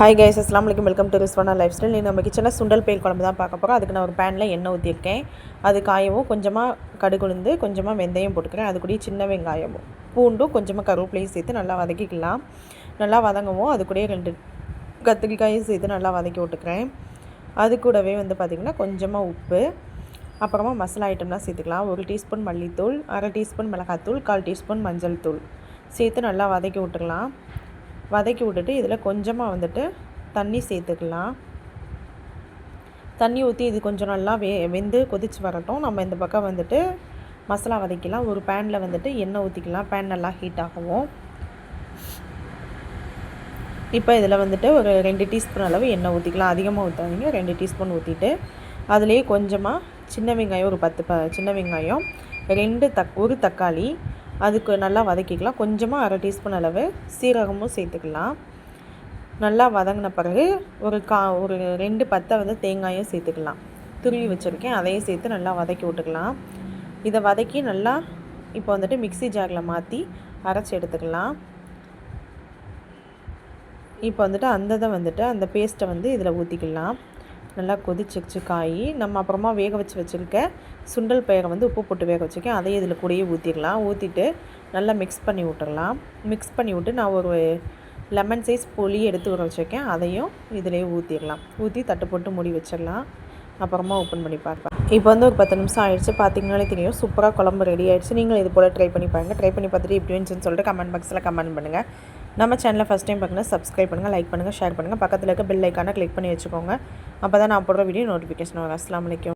Hi guys அஸ்லாம் வலைக்கம் welcome to Rizwana life style நீ நம்ம கிச்சனில் சுண்டல் பேல் குழம்பு தான் பார்க்க போகிறோம் அதுக்கு நான் ஒரு பேனில் எண்ணெய் ஊற்றிருக்கேன் அது காயவும் கொஞ்சமாக கடுகுளுந்து கொஞ்சமாக வெந்தயம் போட்டுக்கிறேன். அது கூடயே சின்ன வெங்காயமும் பூண்டும் கொஞ்சமாக கருவேப்பிலையும் சேர்த்து நல்லா வதக்கிக்கலாம். நல்லா வதங்கவும் அது கூடயே ரெண்டு கத்திரிக்காயும் சேர்த்து நல்லா வதக்கி விட்டுக்கிறேன். அது கூடவே வந்து பார்த்திங்கன்னா கொஞ்சமாக உப்பு அப்புறமா மசாலா ஐட்டம்லாம் சேர்த்துக்கலாம். ஒரு டீஸ்பூன் மல்லித்தூள் அரை டீஸ்பூன் மிளகாத்தூள் கால் டீஸ்பூன் மஞ்சள் தூள் சேர்த்து நல்லா வதக்கி விட்டுக்கலாம். வதக்கி விட்டுட்டு இதில் கொஞ்சமாக வந்துட்டு தண்ணி சேர்த்துக்கலாம். தண்ணி ஊற்றி இது கொஞ்சம் நல்லா வே வெந்து கொதித்து வரட்டும். நம்ம இந்த பக்கம் வந்துட்டு மசாலா வதக்கிலாம் ஒரு பேனில் வந்துட்டு எண்ணெய் ஊற்றிக்கலாம் பேன் நல்லா ஹீட் ஆகவும். இப்போ இதில் வந்துட்டு ஒரு ரெண்டு டீஸ்பூன் அளவு எண்ணெய் ஊற்றிக்கலாம் அதிகமாக ஊற்றாதீங்க ரெண்டு டீஸ்பூன் ஊற்றிட்டு அதுலேயே கொஞ்சமாக சின்ன வெங்காயம் ஒரு பத்து ப சின்ன வெங்காயம் ரெண்டு தக் ஒரு தக்காளி அதுக்கு நல்லா வதக்கிக்கலாம். கொஞ்சமாக அரை டீஸ்பூன் அளவு சீரகமும் சேர்த்துக்கலாம். நல்லா வதங்கின பிறகு ஒரு கா ஒரு ரெண்டு பத்தை வந்து தேங்காயும் சேர்த்துக்கலாம். துருவி வச்சுருக்கேன். அதையும் சேர்த்து நல்லா வதக்கி விட்டுக்கலாம். இதை வதக்கி நல்லா இப்போ வந்துட்டு மிக்சி ஜாரில் மாற்றி அரைச்சி எடுத்துக்கலாம். இப்போ வந்துட்டு அந்ததை வந்துட்டு அந்த பேஸ்ட்டை வந்து இதில் ஊற்றிக்கலாம் நல்லா கொதிச்சிச்சு காய் நம்ம அப்புறமா வேக வச்சு வச்சுருக்க சுண்டல் பயிரை வந்து உப்பு போட்டு வேக வச்சுருக்கேன். அதையும் இதில் கூடயே ஊற்றிடலாம் ஊற்றிட்டு நல்லா மிக்ஸ் பண்ணி விட்டுடலாம் மிக்ஸ் பண்ணி விட்டு நான் ஒரு லெமன் சைஸ் புளி எடுத்து ஊற வச்சுருக்கேன். அதையும் இதிலே ஊற்றிடலாம் ஊற்றி தட்டு போட்டு மூடி வச்சிடலாம். அப்புறமா ஓப்பன் பண்ணி பார்ப்பேன் இப்போ வந்து ஒரு பத்து நிமிஷம் ஆயிடுச்சு. பார்த்தீங்கனாலே தெரியும். சூப்பராக குழம்பு ரெடி ஆகிடுச்சு நீங்களும் இது போல் ட்ரை பண்ணி பாருங்கள் ட்ரை பண்ணி பார்த்துட்டு எப்படி இருந்துச்சுன்னு சொல்லிட்டு கமெண்ட் பாக்ஸில் கமெண்ட் பண்ணுங்கள் நம்ம சேனலை ஃபஸ்ட் டைம் பார்க்கணும் சப்ஸ்கிரைப் பண்ணுங்கள் லைக் பண்ணுங்கள் ஷேர் பண்ணுங்கள் பக்கத்தில் இருக்க பெல் ஐக்கானை கிளிக் பண்ணி வச்சுக்கோங்க. அப்போ தான் நான் போடுற வீடியோ நோட்டிஃபிகேஷன் வரும். அஸ்லாம் வலைக்கம்